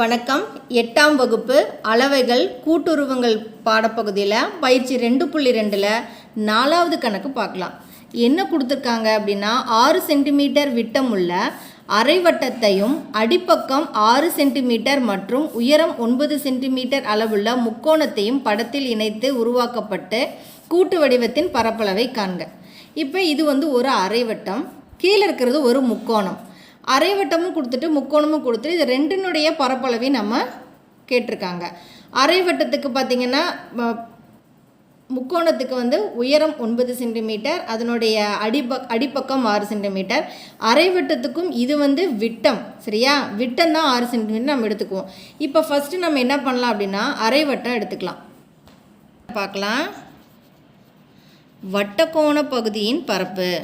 வணக்கம். எட்டாம் வகுப்பு அளவைகள் கூட்டுருவங்கள் பாடப்பகுதியில் பயிற்சி ரெண்டு புள்ளி ரெண்டில் நாலாவது கணக்கு பார்க்கலாம். என்ன கொடுத்துருக்காங்க அப்படின்னா ஆறு சென்டிமீட்டர் விட்டமுள்ள அரைவட்டத்தையும் அடிப்பக்கம் ஆறு சென்டிமீட்டர் மற்றும் உயரம் ஒன்பது சென்டிமீட்டர் அளவுள்ள முக்கோணத்தையும் படத்தில் இணைத்து உருவாக்கப்பட்டு கூட்டு வடிவத்தின் பரப்பளவை காண்க. இப்போ இது வந்து ஒரு அரைவட்டம் கீழே இருக்கிறது ஒரு முக்கோணம். அரைவட்டமும் கொடுத்துட்டு முக்கோணமும் கொடுத்துட்டு இது ரெண்டினுடைய பரப்பளவையும் நம்ம கேட்டிருக்காங்க. அரைவட்டத்துக்கு பார்த்தீங்கன்னா ம- முக்கோணத்துக்கு வந்து உயரம் ஒன்பது சென்டிமீட்டர் அதனுடைய அடிபக் அடிப்பக்கம் ஆறு சென்டிமீட்டர். அரைவட்டத்துக்கும் இது வந்து விட்டம் சரியா? விட்டம் தான் ஆறு சென்டிமீட்டர் நம்ம எடுத்துக்குவோம். இப்போ ஃபஸ்ட்டு நம்ம என்ன பண்ணலாம் அப்படின்னா அரைவட்டம் எடுத்துக்கலாம். பார்க்கலாம். வட்டக்கோண பகுதியின் பரப்பு.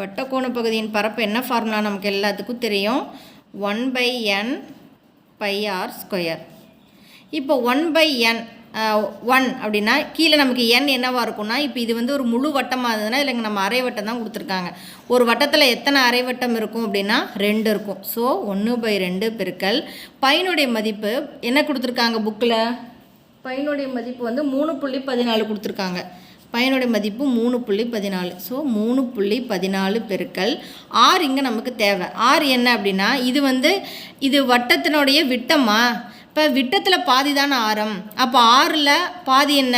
வட்டக்கோண பகுதியின் பரப்பு என்ன ஃபார்முலா நமக்கு எல்லாத்துக்கும் தெரியும். One by N by R square இப்போ ஒன் பை என் ஒன் அப்படின்னா கீழே நமக்கு என் என்னவாக இருக்கும்னா இப்போ இது வந்து ஒரு முழு வட்டமாக இருந்ததுன்னா இல்லைங்க நம்ம அரை வட்டம் தான் கொடுத்துருக்காங்க. ஒரு வட்டத்தில் எத்தனை அரை வட்டம் இருக்கும் அப்படின்னா ரெண்டு இருக்கும். ஸோ ஒன்று பை ரெண்டு பெருக்கல் பையனுடைய மதிப்பு என்ன கொடுத்துருக்காங்க புக்கில் பையனுடைய மதிப்பு வந்து மூணு புள்ளி பதினாலு கொடுத்துருக்காங்க. பையனுடைய மதிப்பு மூணு புள்ளி பதினாலு. ஸோ மூணு புள்ளி பதினாலு பெருக்கள் ஆர் இங்கே நமக்கு தேவை. ஆர் என்ன அப்படின்னா இது வந்து இது வட்டத்தினுடைய விட்டமா? இப்போ விட்டத்தில் பாதி தானே ஆரம். அப்போ ஆறில் பாதி என்ன?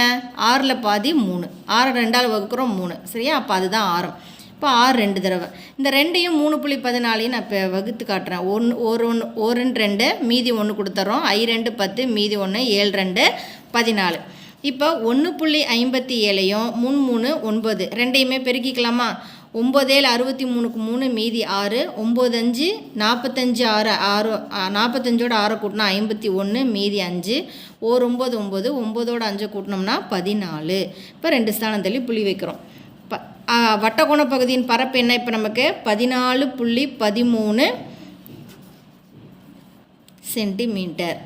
ஆறில் பாதி மூணு. ஆறு ரெண்டால் வகுக்கிறோம் மூணு. சரியா? அப்போ அதுதான் ஆரம். இப்போ ஆறு ரெண்டு தடவை. இந்த ரெண்டையும் மூணு புள்ளி பதினாலையும் நான் இப்போ வகுத்து காட்டுறேன். ஒன்று ஒரு ஒன்று ஒரு ரெண்டு ரெண்டு மீதி ஒன்று கொடுத்துட்றோம் ஐ ரெண்டு பத்து மீதி ஒன்று ஏழு ரெண்டு பதினாலு. இப்போ ஒன்று புள்ளி ஐம்பத்தி ஏழையும் மூணு மூணு ஒன்பது ரெண்டையுமே பெருக்கிக்கலாமா? ஒம்பதேழு அறுபத்தி மூணுக்கு மூணு மீதி ஆறு ஒம்பது அஞ்சு நாற்பத்தஞ்சு ஆறு ஆறு நாற்பத்தஞ்சோட ஆறை கூட்டினா ஐம்பத்தி ஒன்று மீதி அஞ்சு. ஓர் ஒம்பது ஒம்பது ஒம்பதோட அஞ்சை கூட்டினோம்னா பதினாலு. இப்போ ரெண்டு ஸ்தானம் தள்ளி புள்ளி வைக்கிறோம். ப வட்டகோண பகுதியின் பரப்பு என்ன இப்போ நமக்கு? பதினாலு புள்ளி பதிமூணு சென்டிமீட்டர்.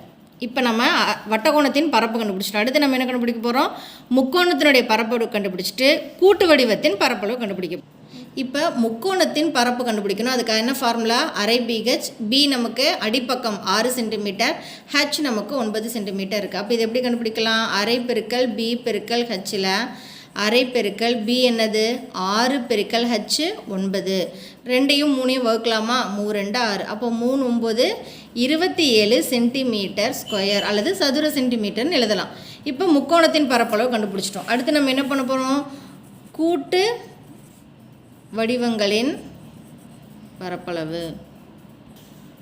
இப்போ நம்ம வட்டகோணத்தின் வட்டக்கோணத்தின் பரப்பு கண்டுபிடிச்சிட்டோம். அடுத்து நம்ம என்ன கண்டுபிடிக்க போகிறோம் முக்கோணத்தினுடைய பரப்பளவு கண்டுபிடிச்சிட்டு கூட்டு வடிவத்தின் பரப்பளவு கண்டுபிடிக்க இப்போ முக்கோணத்தின் பரப்பு கண்டுபிடிக்கணும். அதுக்காக என்ன ஃபார்முலா அரை பிஹெச் பி நமக்கு அடிப்பக்கம் ஆறு சென்டிமீட்டர் ஹெச் நமக்கு ஒன்பது சென்டிமீட்டர் இருக்குது அப்போ இது எப்படி கண்டுபிடிக்கலாம்? அரை பெருக்கல் பி பெருக்கல் ஹெச்சில் அரை பெருக்கல் பி என்னது? ஆறு பெருக்கல் ஹச் ஒன்பது. ரெண்டையும் மூணையும் வகுக்கலாமா? மூ ரெண்டு ஆறு. அப்போ மூணு ஒம்பது இருபத்தி ஏழு சென்டிமீட்டர் ஸ்கொயர் அல்லது சதுர சென்டிமீட்டர்னு எழுதலாம். இப்போ முக்கோணத்தின் பரப்பளவு கண்டுபிடிச்சிட்டோம். அடுத்து நம்ம என்ன பண்ண போகிறோம் கூட்டு வடிவங்களின் பரப்பளவு.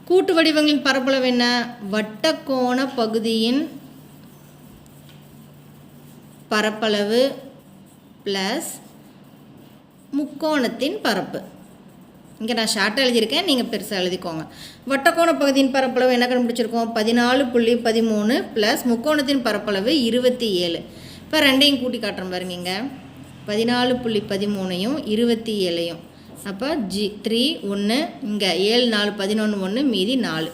கூட்டு வடிவங்களின் பரப்பளவு என்ன? வட்டக்கோண பகுதியின் பரப்பளவு. ப்ளஸ் முக்கோணத்தின் பரப்பு. இங்கே நான் ஷார்ட்டாக எழுதியிருக்கேன் நீங்கள் பெருசாக எழுதிக்கோங்க. வட்டக்கோண பகுதியின் பரப்பளவு என்ன கண்டுபிடிச்சிருக்கோம்? பதினாலு புள்ளி பதிமூணு ப்ளஸ் முக்கோணத்தின் பரப்பளவு இருபத்தி ஏழு. இப்போ ரெண்டையும் கூட்டி காட்டுறேன் பாருங்க பதினாலு புள்ளி பதிமூணையும் இருபத்தி ஏழையும். அப்போ ஜி த்ரீ ஒன்று இங்கே ஏழு நாலு பதினொன்று ஒன்று மீதி நாலு.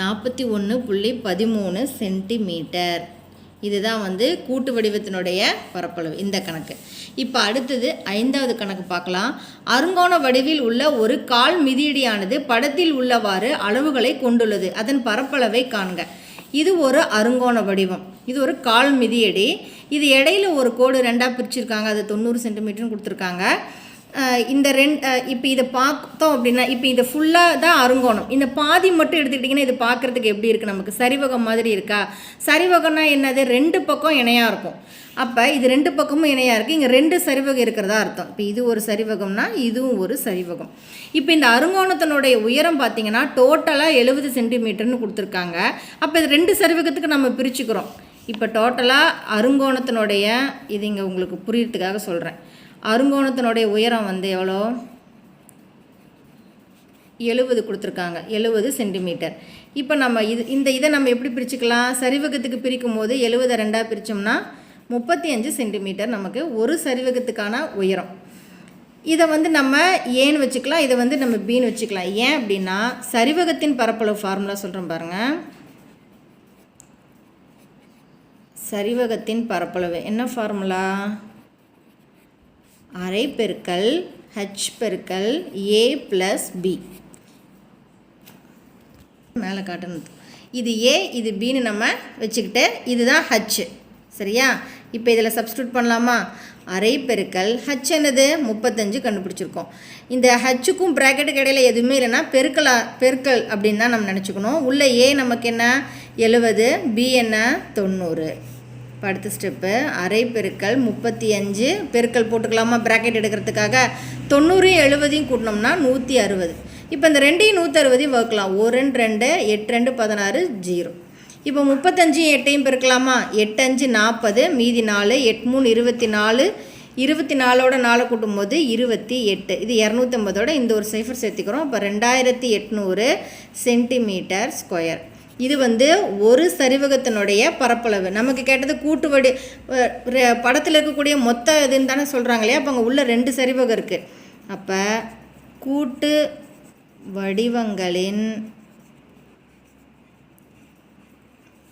நாற்பத்தி ஒன்று புள்ளி பதிமூணு சென்டிமீட்டர் இதுதான் வந்து கூட்டு வடிவத்தினுடைய பரப்பளவு இந்த கணக்கு. இப்போ அடுத்தது ஐந்தாவது கணக்கு பார்க்கலாம். அருங்கோண வடிவில் உள்ள ஒரு கால் மிதியடியானது படத்தில் உள்ளவாறு அளவுகளை கொண்டுள்ளது. அதன் பரப்பளவை காண்க. இது ஒரு அருங்கோண வடிவம். இது ஒரு கால் மிதியடி. இது இடையில ஒரு கோடு ரெண்டாக பிரிச்சிருக்காங்க. அது தொண்ணூறு சென்டிமீட்டர்னு கொடுத்துருக்காங்க. இந்த ரெண்டு இப்போ இதை பார்த்தோம் அப்படின்னா இப்போ இது ஃபுல்லாக தான் அருங்கோணம் இந்த பாதி மட்டும் எடுத்துக்கிட்டிங்கன்னா இது பார்க்குறதுக்கு எப்படி இருக்குது நமக்கு? சரிவகம் மாதிரி இருக்கா? சரிவகம்னா என்னது? ரெண்டு பக்கம் இணையாக இருக்கும். அப்போ இது ரெண்டு பக்கமும் இணையாக இருக்குது இங்கே ரெண்டு சரிவகம் இருக்கிறதா அர்த்தம். இப்போ இது ஒரு சரிவகம்னா இதுவும் ஒரு சரிவகம். இப்போ இந்த அருங்கோணத்தினுடைய உயரம் பார்த்தீங்கன்னா டோட்டலாக எழுபது சென்டிமீட்டர்னு கொடுத்துருக்காங்க. அப்போ இது ரெண்டு சரிவகத்துக்கு நம்ம பிரிச்சுக்கிறோம். இப்போ டோட்டலாக அருங்கோணத்தினுடைய இது இங்கே உங்களுக்கு புரியறதுக்காக சொல்கிறேன் அருங்கோணத்தினுடைய உயரம் வந்து எவ்வளோ? எழுபது கொடுத்துருக்காங்க. எழுபது சென்டிமீட்டர். இப்போ நம்ம இது இந்த இதை நம்ம எப்படி பிரிச்சுக்கலாம்? சரிவகத்துக்கு பிரிக்கும் போது எழுபதை ரெண்டாக பிரித்தோம்னா முப்பத்தி அஞ்சு சென்டிமீட்டர் நமக்கு ஒரு சரிவகத்துக்கான உயரம். இதை வந்து நம்ம ஏன்னு வச்சுக்கலாம் இதை வந்து நம்ம பீன்னு வச்சுக்கலாம். ஏன் அப்படின்னா சரிவகத்தின் பரப்பளவு ஃபார்முலா சொல்கிறோம் பாருங்கள் சரிவகத்தின் பரப்பளவு. என்ன ஃபார்முலா அரை பெருக்கல் ஹச் பெருக்கல் ஏ ப்ளஸ் பி மேலே காட்டணும். இது ஏ இது பின்னு நம்ம வச்சுக்கிட்டு இதுதான் ஹச் சரியா? இப்போ இதில் சப்ஸ்டியூட் பண்ணலாமா? அரை பெருக்கல் ஹச் என்னது? முப்பத்தஞ்சு கண்டுபிடிச்சிருக்கோம். இந்த ஹச்சுக்கும் ப்ராக்கெட்டுக்கு இடையில் எதுவுமே இல்லைன்னா பெருக்கலா பெருக்கல் அப்படின்னு தான் நம்ம நினச்சிக்கணும். உள்ள ஏ நமக்கு என்ன? எழுபது பி என்ன? தொண்ணூறு. இப்போ அடுத்த ஸ்டெப்பு அரை பெருக்கல் முப்பத்தி அஞ்சு பெருக்கல் போட்டுக்கலாமா? ப்ராக்கெட் எடுக்கிறதுக்காக தொண்ணூறையும் எழுபதையும் கூட்டினோம்னா நூற்றி அறுபது. இப்போ இந்த ரெண்டையும் நூற்றி அறுபதையும் வகுக்கலாம் ஒரு ரெண்டு ரெண்டு எட்டு ரெண்டு பதினாறு ஜீரோ இப்போ முப்பத்தஞ்சு எட்டையும் பெருக்கலாமா? எட்டு அஞ்சு நாற்பது மீதி நாலு எட்டு மூணு இருபத்தி நாலு. இருபத்தி நாலோட நாலு கூட்டும்போது இருபத்தி எட்டு. இது இரநூத்தம்பதோட இந்த ஒரு சைஃபர் சேர்த்துக்கிறோம். இப்போ ரெண்டாயிரத்தி எட்நூறு சென்டிமீட்டர் ஸ்கொயர் இது வந்து ஒரு சரிவகத்தினுடைய பரப்பளவு. நமக்கு கேட்டது கூட்டு வடி படத்தில் இருக்கக்கூடிய மொத்த இதுன்னு தானே சொல்கிறாங்க இல்லையா? அப்போ அங்கே உள்ள ரெண்டு சரிவகம் இருக்குது அப்போ கூட்டு வடிவங்களின்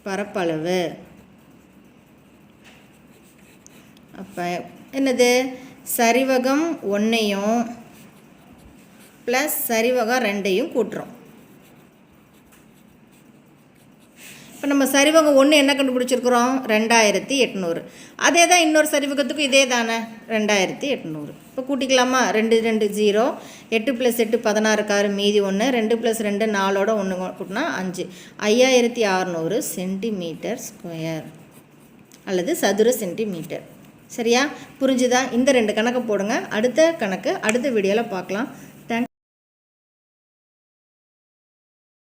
பரப்பளவு. அப்போ என்னது? சரிவகம் ஒன்றையும் ப்ளஸ் சரிவகம் ரெண்டையும் கூட்டுறோம். இப்போ நம்ம சரிவகம் ஒன்று என்ன கண்டுபிடிச்சிருக்கிறோம்? ரெண்டாயிரத்தி எட்நூறு. அதே தான் இன்னொரு சரிவகத்துக்கும் இதே தானே ரெண்டாயிரத்தி எட்நூறு. இப்போ கூட்டிக்கலாமா? ரெண்டு ரெண்டு ஜீரோ. எட்டு ப்ளஸ் எட்டு பதினாறு காரு மீதி ஒன்று ரெண்டு ப்ளஸ் ரெண்டு நாலோட ஒன்று கூட்டினா அஞ்சு. ஐயாயிரத்தி அறநூறு சென்டிமீட்டர் ஸ்கொயர் அல்லது சதுர சென்டிமீட்டர் சரியா? புரிஞ்சுதா? இந்த ரெண்டு கணக்கை போடுங்க. அடுத்த கணக்கு அடுத்த வீடியோவில் பார்க்கலாம்.